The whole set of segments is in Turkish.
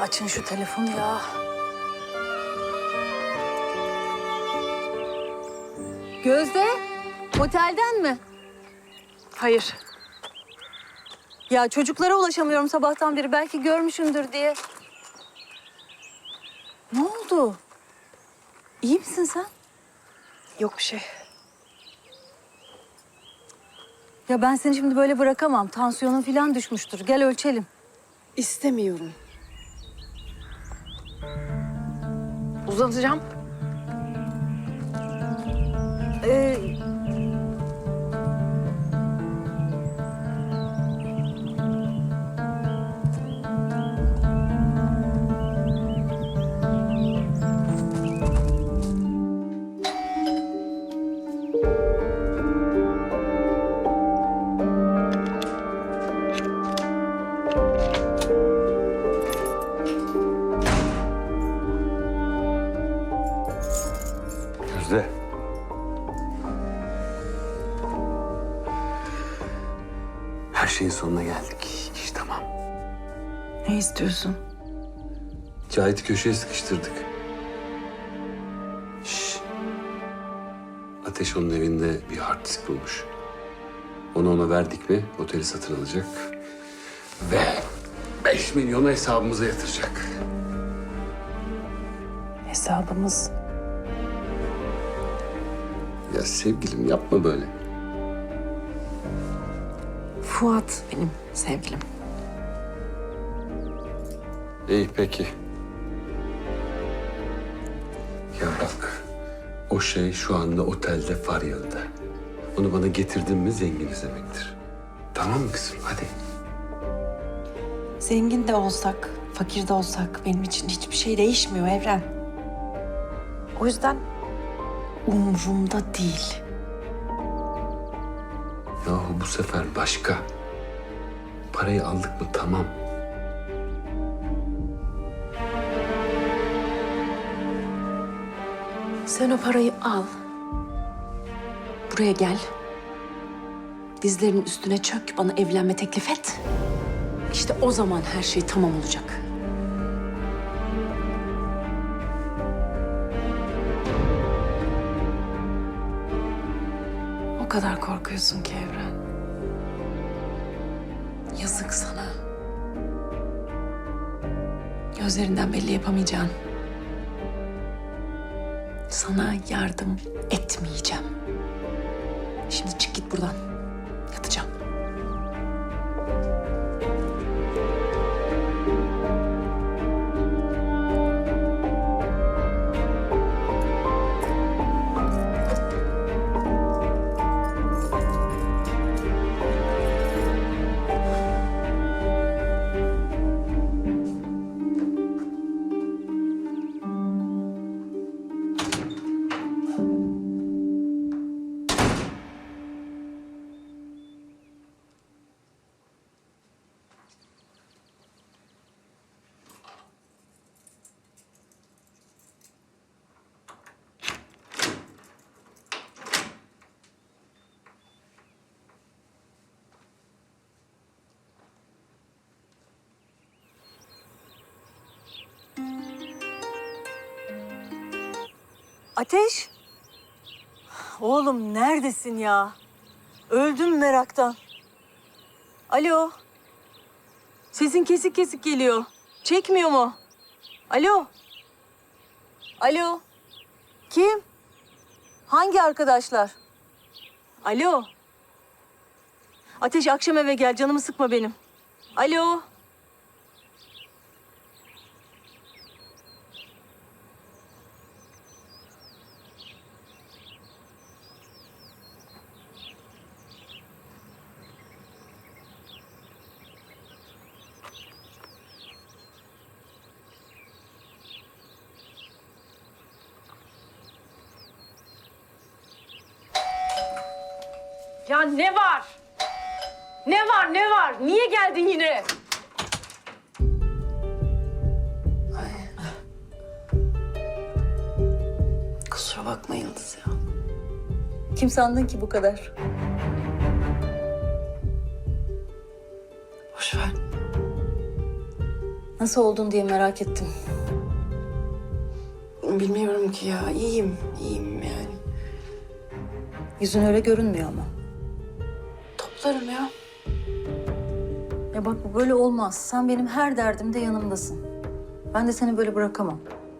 açın şu telefonu ya. Gözde, otelden mi? Hayır. Ya çocuklara ulaşamıyorum sabahtan beri. Belki görmüşündür diye. Ne oldu? İyi misin sen? Yok bir şey. Ya ben seni şimdi böyle bırakamam. Tansiyonun falan düşmüştür. Gel ölçelim. İstemiyorum. Uzatacağım. Ee, Şeyin sonuna geldik. İş tamam. Ne istiyorsun? Cahit'i köşeye sıkıştırdık. Şş. Ateş onun evinde bir hard disk bulmuş. Onu ona verdik mi oteli satın alacak. Ve 5 milyonu hesabımıza yatıracak. Hesabımız. Ya sevgilim yapma böyle. Fuat benim sevgilim. İyi peki. Ya bak, o şey şu anda otelde Faryalı'da. Onu bana getirdin mi zenginiz demektir. Tamam mı kızım? Hadi. Zengin de olsak, fakir de olsak benim için hiçbir şey değişmiyor Evren. O yüzden umurumda değil. Yahu bu sefer başka. Parayı aldık mı tamam. Sen o parayı al. Buraya gel. Dizlerinin üstüne çök, bana evlenme teklif et. İşte o zaman her şey tamam olacak. O kadar korkuyorsun ki Evren. Yazık sana. Gözlerinden belli yapamayacağın. Sana yardım etmeyeceğim. Şimdi çık git buradan. Yatacağım. Ateş. Oğlum neredesin ya? Öldüm meraktan. Alo. Sesin kesik kesik geliyor. Çekmiyor mu? Alo. Alo. Kim? Hangi arkadaşlar? Alo. Ateş akşam eve gel canımı sıkma benim. Alo. Ya ne var? Ne var ne var? Niye geldin yine? Kusura bakma Yıldız ya. Kim sandın ki bu kadar? Boş ver. Nasıl oldun diye merak ettim. Bilmiyorum ki ya. İyiyim, iyiyim yani. Yüzün öyle görünmüyor ama. Toplarım ya. Ya bak bu böyle olmaz. Sen benim her derdimde yanımdasın. Ben de seni böyle bırakamam.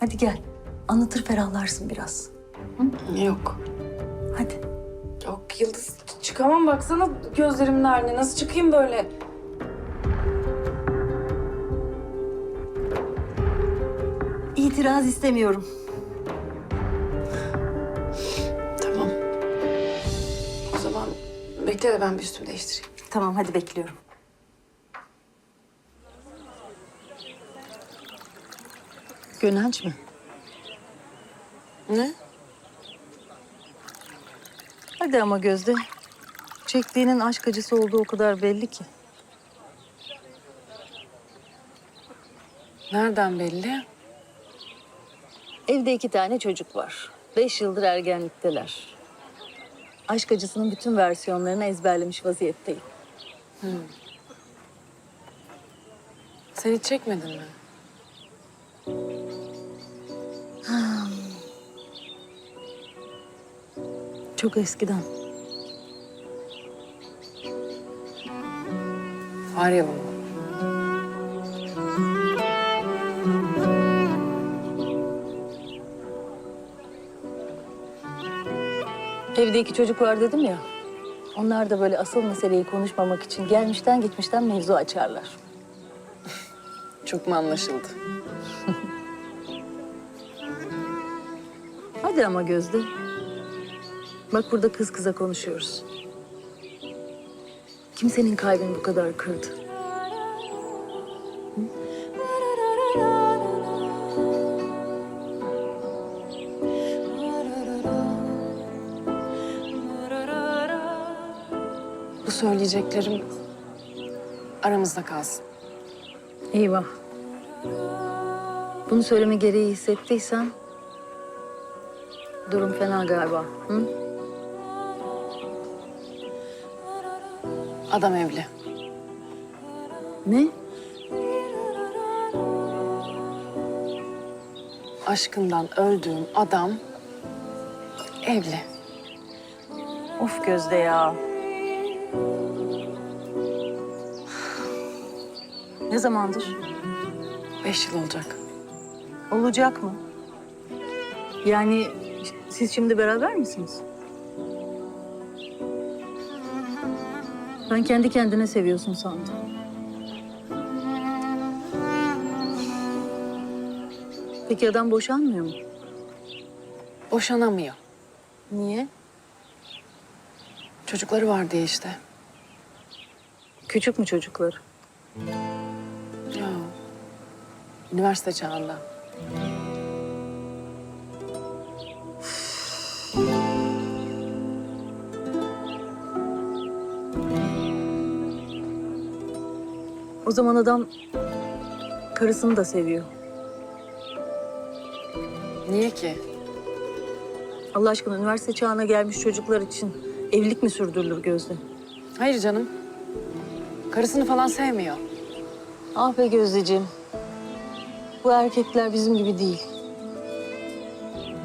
Hadi gel. Anlatır ferahlarsın biraz. Yok. Hadi. Yok Yıldız çıkamam baksana gözlerimin haline. Nasıl çıkayım böyle? İtiraz istemiyorum. Bekle de ben bir üstümü değiştireyim. Tamam hadi bekliyorum. Gönenç mi? Ne? Hadi ama Gözde. Çektiğinin aşk acısı olduğu o kadar belli ki. Nereden belli? Evde iki tane çocuk var. Beş yıldır ergenlikteler. Aşk acısının bütün versiyonlarını ezberlemiş vaziyetteyim. Sen hiç çekmedin mi? Çok eskiden. Faryalı mı? Evde iki çocuk var dedim ya. Onlar da böyle asıl meseleyi konuşmamak için gelmişten gitmişten mevzu açarlar. Çok mu anlaşıldı? Hadi ama Gözde. Bak burada kız kıza konuşuyoruz. Kimsenin kalbini bu kadar kırdı. Söyleyeceklerim aramızda kalsın. Eyvah. Bunu söyleme gereği hissettiysen... ...durum fena galiba. Hı? Adam evli. Ne? Aşkından öldüğüm adam evli. Of Gözde ya. Ne zamandır? Beş yıl olacak. Olacak mı? Yani siz şimdi beraber misiniz? Ben kendi kendine seviyorsun sandım. Peki adam boşanmıyor mu? Boşanamıyor. Niye? Çocukları var diye işte. Küçük mü çocuklar? Ya. Üniversite çağında. O zaman adam karısını da seviyor. Niye ki? Allah aşkına üniversite çağına gelmiş çocuklar için evlilik mi sürdürülür Gözde? Hayır canım. Karısını falan sevmiyor. Ah be Gözdeciğim. Bu erkekler bizim gibi değil.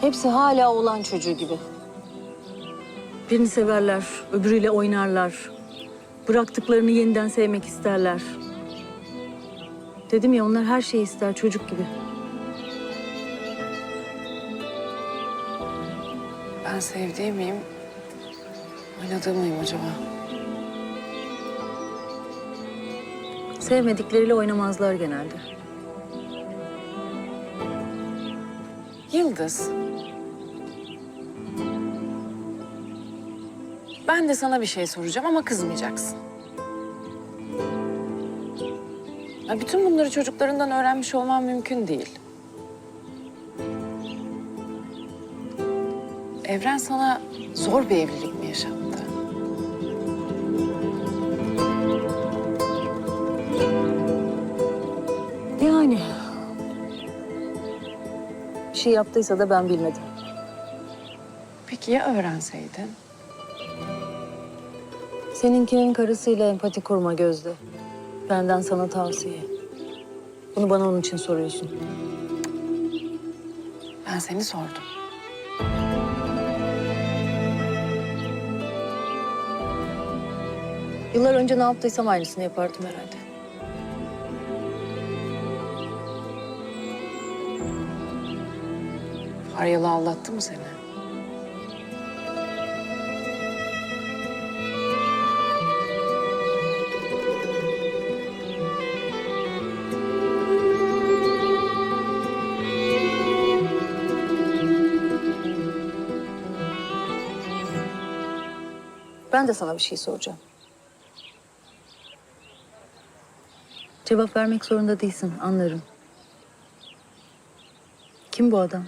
Hepsi hala olan çocuğu gibi. Birini severler, öbürüyle oynarlar. Bıraktıklarını yeniden sevmek isterler. Dedim ya onlar her şeyi ister çocuk gibi. Ben sevdiğim miyim? Oynadığım mıyım acaba? Sevmedikleriyle oynamazlar genelde. Yıldız. Ben de sana bir şey soracağım ama kızmayacaksın. Ya bütün bunları çocuklarından öğrenmiş olman mümkün değil. Evren sana zor bir evlilik mi yaşattı? Şey yaptıysa da ben bilmedim. Peki ya öğrenseydin? Seninkinin karısıyla empati kurma Gözde. Benden sana tavsiye. Bunu bana onun için soruyorsun. Ben seni sordum. Yıllar önce ne yaptıysam aynısını yapardım herhalde. Faryalı aldattı mı seni? Ben de sana bir şey soracağım. Cevap vermek zorunda değilsin, anlarım. Kim bu adam?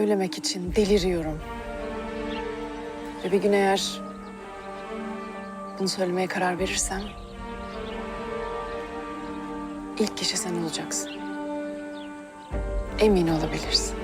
Söylemek için deliriyorum. Ve bir gün eğer bunu söylemeye karar verirsem... ...ilk kişi sen olacaksın. Emin olabilirsin.